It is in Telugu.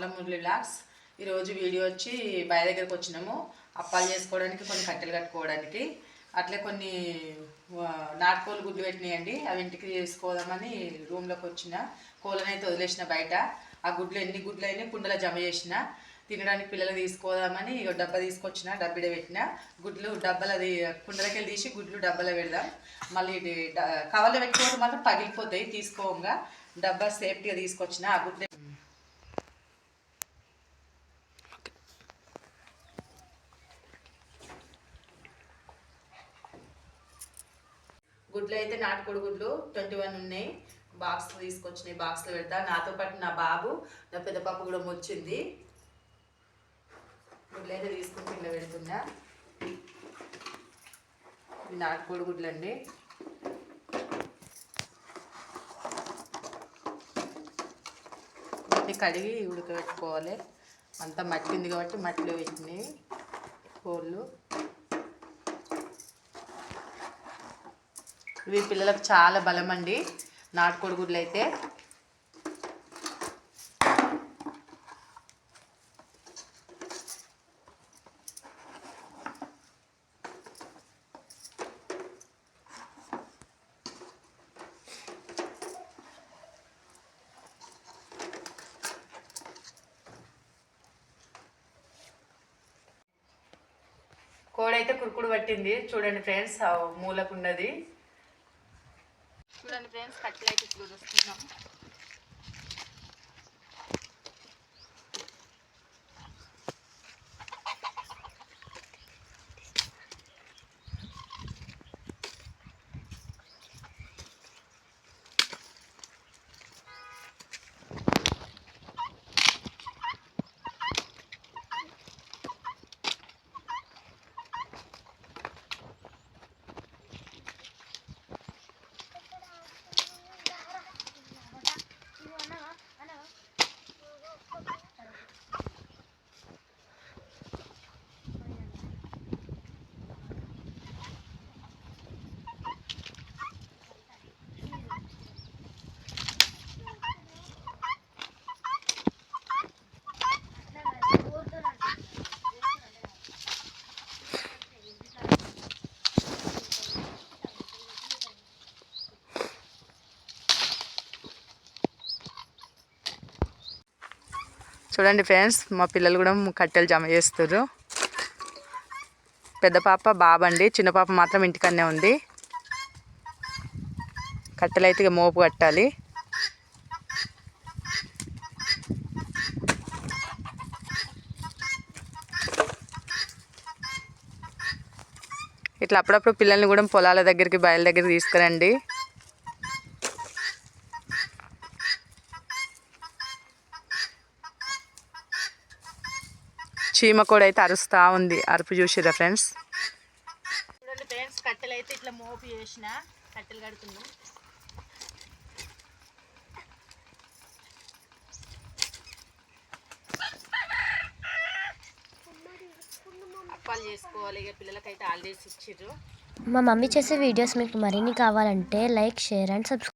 ఆమ్ల మురళి బ్లాగ్స్ ఈరోజు వీడియో వచ్చి బాయ్ దగ్గరికి వచ్చినాము. అప్పాలు చేసుకోవడానికి కొన్ని కట్టెలు కట్టుకోవడానికి. అట్లే కొన్ని నాటుకోలు గుడ్లు పెట్టినాయండి. అవి ఇంటికి చేసుకోదామని రూమ్లోకి వచ్చిన. కోళ్ళనైతే వదిలేసిన బయట. ఆ గుడ్లు ఎన్ని గుడ్లు అయినా కుండలో జమ చేసిన. తినడానికి పిల్లలు తీసుకోదామని డబ్బా తీసుకొచ్చిన డబ్బిడ పెట్టిన. గుడ్లు డబ్బాలు అది కుండలకి వెళ్ళి తీసి గుడ్లు డబ్బాలో పెడదాం. మళ్ళీ కవర్లో పెట్టుకోవడం మాత్రం పగిలిపోతాయి. తీసుకోగా. డబ్బా సేఫ్టీగా తీసుకొచ్చిన. ఆ గుడ్లు గుడ్లు అయితే నాటుకోడి గుడ్లు ట్వంటీ వన్ ఉన్నాయి. బాక్స్ తీసుకొచ్చినాయి బాక్స్లో పెడతా. నాతో పాటు నా బాబు నా పెద్ద పాప కూడా వచ్చింది గుడ్లు అయితే తీసుకుని పిల్ల పెడుతున్నా ఇవి నాటుకోడి గుడ్లు అండి కడిగి ఉడకబెట్టుకోవాలి. అంతా మట్టి ఉంది కాబట్టి మట్టిలో పెట్టినాయి కోళ్ళు. ఇవి పిల్లలకు చాలా బలం అండి నాటుకోడి గుడ్లు అయితే కోడైతే కురుకుడు పట్టింది. చూడండి ఫ్రెండ్స్ మూలకు ఉన్నది. చూడండి ఫ్రెండ్స్ కట్టెలు అయితే ఇప్పుడు వస్తున్నాం చూడండి ఫ్రెండ్స్ మా పిల్లలు కూడా కట్టెలు జమ చేస్తారు పెద్ద పాప బాబండి చిన్న పాప మాత్రం ఇంటికన్నే ఉంది. కట్టెలు అయితే మోపు కట్టాలి. ఇట్లా అప్పుడప్పుడు పిల్లల్ని కూడా పొలాల దగ్గరికి బయల దగ్గరికి తీసుకురండి. చీమ కూడా అయితే అరుస్తూ ఉంది. అరుపు చూసిరా ఫ్రెండ్స్? చూడండి ఫ్రెండ్స్ కట్టెలు అయితే ఇట్లా మోపు చేసిన కట్టెలు కడుతున్నాం. అప్పాలు చేసుకోవాలి ఇక పిల్లలకైతే హాలిడేస్ ఇచ్చిర్రు. మా మమ్మీ చేసే వీడియోస్ మీకు మరిన్ని కావాలంటే లైక్ షేర్ అండ్ సబ్స్క్రైబ్